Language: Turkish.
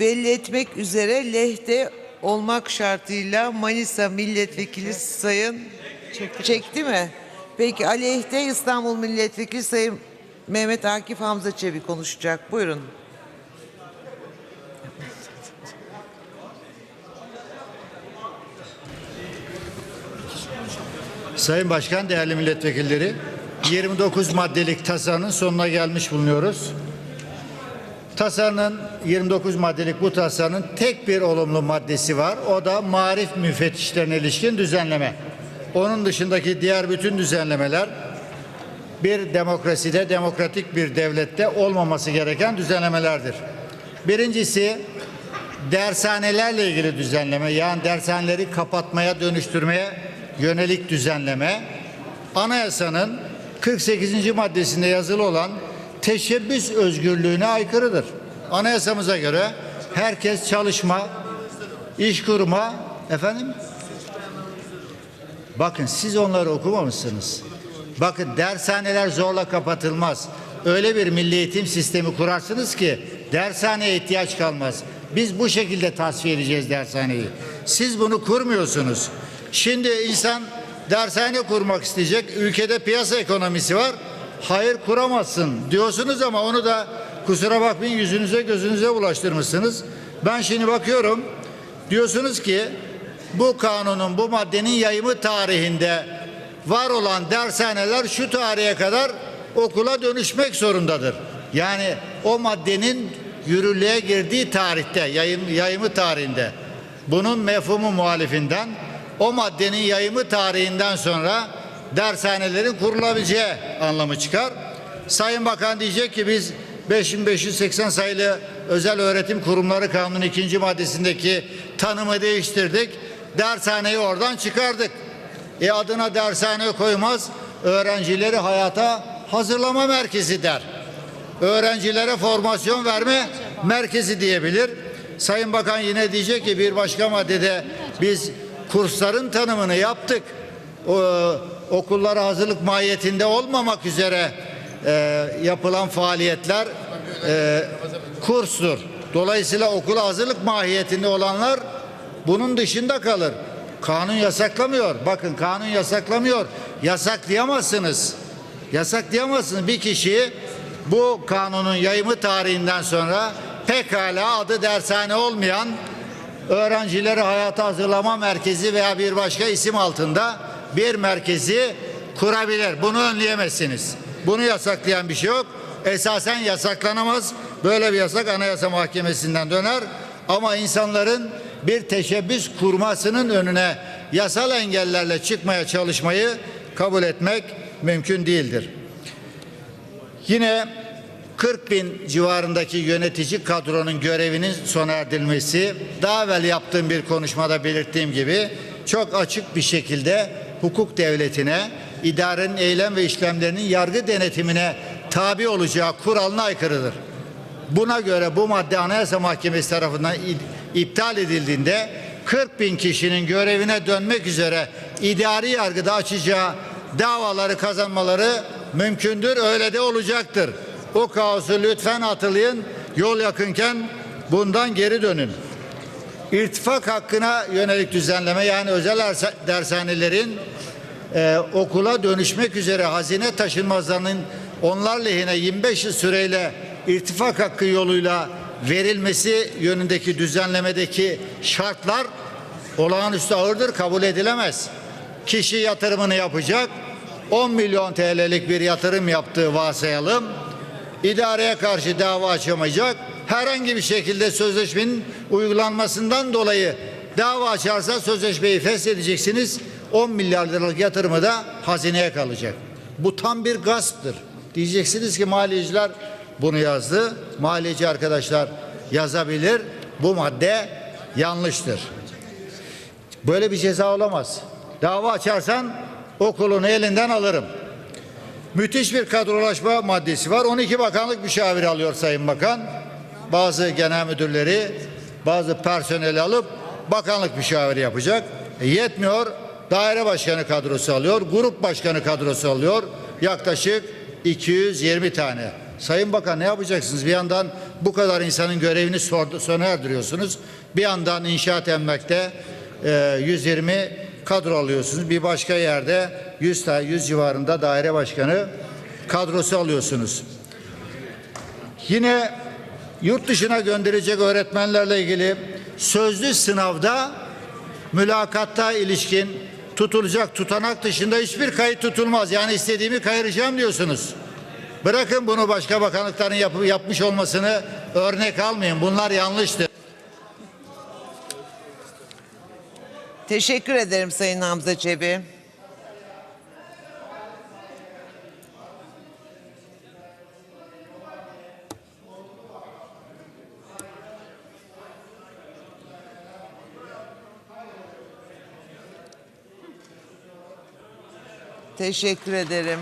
belli etmek üzere lehte olmak şartıyla Manisa Milletvekili Sayın çekti, mi? Peki aleyhte İstanbul Milletvekili Sayın Mehmet Akif Hamza Çebi konuşacak. Buyurun. Sayın Başkan, değerli milletvekilleri, 29 maddelik tasarının sonuna gelmiş bulunuyoruz. Tasarının 29 maddelik bu tasarının tek bir olumlu maddesi var. O da marif müfettişlerine ilişkin düzenleme. Onun dışındaki diğer bütün düzenlemeler bir demokraside, demokratik bir devlette olmaması gereken düzenlemelerdir. Birincisi dershanelerle ilgili düzenleme yani dershaneleri kapatmaya dönüştürmeye yönelik düzenleme anayasanın 48. maddesinde yazılı olan teşebbüs özgürlüğüne aykırıdır. Anayasamıza göre herkes çalışma, iş kurma, efendim Bakın siz onları okumamışsınız. Bakın dershaneler zorla kapatılmaz. Öyle bir milli eğitim sistemi kurarsınız ki dershaneye ihtiyaç kalmaz. Biz bu şekilde tasfiye edeceğiz dershaneyi. Siz bunu kurmuyorsunuz. Şimdi insan dershane kurmak isteyecek. Ülkede piyasa ekonomisi var. Hayır kuramazsın diyorsunuz ama onu da kusura bakmayın yüzünüze gözünüze ulaştırmışsınız. Ben şimdi bakıyorum. Diyorsunuz ki bu kanunun bu maddenin yayımı tarihinde var olan dershaneler şu tarihe kadar okula dönüşmek zorundadır. Yani o maddenin yürürlüğe girdiği tarihte, yayım, yayımı tarihinde. Bunun mefhumu muhalifinden o maddenin yayımı tarihinden sonra dershanelerin kurulabileceği anlamı çıkar. Sayın Bakan diyecek ki biz 5580 sayılı özel öğretim kurumları kanunun ikinci maddesindeki tanımı değiştirdik. Dershaneyi oradan çıkardık. E adına dershane koymaz. Öğrencileri hayata hazırlama merkezi der. Öğrencilere formasyon verme merkezi diyebilir. Sayın Bakan yine diyecek ki bir başka maddede biz kursların tanımını yaptık. O, okullara hazırlık mahiyetinde olmamak üzere e, yapılan faaliyetler e, kurstur. Dolayısıyla okula hazırlık mahiyetinde olanlar bunun dışında kalır. Kanun yasaklamıyor. Bakın kanun yasaklamıyor. Yasaklayamazsınız. Yasaklayamazsınız bir kişiyi bu kanunun yayımı tarihinden sonra pekala adı dershane olmayan öğrencileri hayata hazırlama merkezi veya bir başka isim altında bir merkezi kurabilir. Bunu önleyemezsiniz. Bunu yasaklayan bir şey yok. Esasen yasaklanamaz. Böyle bir yasak Anayasa Mahkemesi'nden döner. Ama insanların bir teşebbüs kurmasının önüne yasal engellerle çıkmaya çalışmayı kabul etmek mümkün değildir. Yine 40 bin civarındaki yönetici kadronun görevinin sona erdirilmesi daha evvel yaptığım bir konuşmada belirttiğim gibi çok açık bir şekilde hukuk devletine, idarenin eylem ve işlemlerinin yargı denetimine tabi olacağı kuralına aykırıdır. Buna göre bu madde Anayasa Mahkemesi tarafından iptal edildiğinde 40 bin kişinin görevine dönmek üzere idari yargıda açacağı davaları kazanmaları mümkündür. Öyle de olacaktır. O kaosu lütfen hatırlayın. Yol yakınken bundan geri dönün. İrtifak hakkına yönelik düzenleme yani özel dershanelerin e, okula dönüşmek üzere hazine taşınmazlarının onlar lehine 25 yıl süreyle irtifak hakkı yoluyla verilmesi yönündeki düzenlemedeki şartlar olağanüstü ağırdır, kabul edilemez. Kişi yatırımını yapacak, 10 milyon TL'lik bir yatırım yaptığı varsayalım, idareye karşı dava açamayacak, herhangi bir şekilde sözleşmenin uygulanmasından dolayı dava açarsa sözleşmeyi feshedeceksiniz, 10 milyar liralık yatırımı da hazineye kalacak. Bu tam bir gasptır. Diyeceksiniz ki maliyeciler bunu yazdı. Maliyeci arkadaşlar yazabilir. Bu madde yanlıştır. Böyle bir ceza olamaz. Dava açarsan okulunu elinden alırım. Müthiş bir kadrolaşma maddesi var. 12 bakanlık müşaviri alıyor Sayın Bakan. Bazı genel müdürleri, bazı personeli alıp bakanlık müşaviri yapacak. E, yetmiyor. Daire başkanı kadrosu alıyor. Grup başkanı kadrosu alıyor. Yaklaşık 220 tane. Sayın Bakan ne yapacaksınız? Bir yandan bu kadar insanın görevini sona erdiriyorsunuz. Bir yandan inşaat emmekte e, 120 kadro alıyorsunuz. Bir başka yerde 100, ta- 100 civarında daire başkanı kadrosu alıyorsunuz. Yine yurt dışına gönderecek öğretmenlerle ilgili sözlü sınavda mülakatta ilişkin tutulacak tutanak dışında hiçbir kayıt tutulmaz. Yani istediğimi kayıracağım diyorsunuz. Bırakın bunu başka bakanlıkların yapı- yapmış olmasını örnek almayın. Bunlar yanlıştır. Teşekkür ederim Sayın Hamza Çebi. Teşekkür ederim.